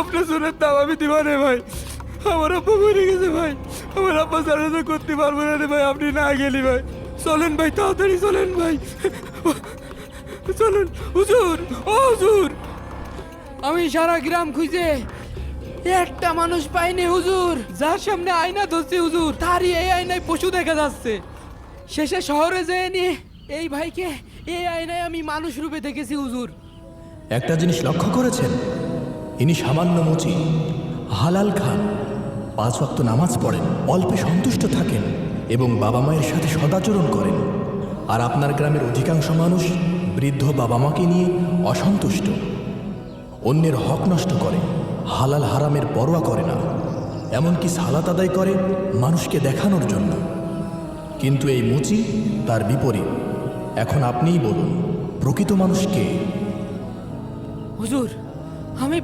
আপনার সোনার দাম আমি দিবা রে ভাই। আমার আব্বা মরে গেছে ভাই। আমার আব্বা ছাড়া করতে পারব না রে ভাই আপনি না গেলি ভাই। চলেন ভাই তাড়াতাড়ি চলেন ভাই। চলেন হুজুর ও হুজুর। আমি সারা গ্রাম খুঁজে একটা মানুষ পাইনি হুজুর। যার সামনে আয়না ধরছে হুজুর তারই এই আয়নায় পশু দেখা যাচ্ছে। শেষে শহরে যেয়ে নিয়ে এই ভাইকে এই আয়নায় আমি মানুষ রূপে দেখেছি হুজুর। একটা জিনিস লক্ষ্য করেছেন? ইনি সামান্য মুচি হালাল খান। পাঁচ ওয়াক্ত নামাজ পড়েন, অল্পে সন্তুষ্ট থাকেন এবং বাবা মায়ের সাথে সদাচরণ করেন। আর আপনার গ্রামের অধিকাংশ মানুষ বৃদ্ধ বাবা মাকে নিয়ে অসন্তুষ্ট। অন্যের হক নষ্ট করে, হালাল হারামের পরোয়া করে না। এমনকি সালাত আদায় করে মানুষকে দেখানোর জন্য। কিন্তু এই মুচি তার বিপরীত। এখন আপনিই বলুন, প্রকৃত মানুষকে হুজুর, আমি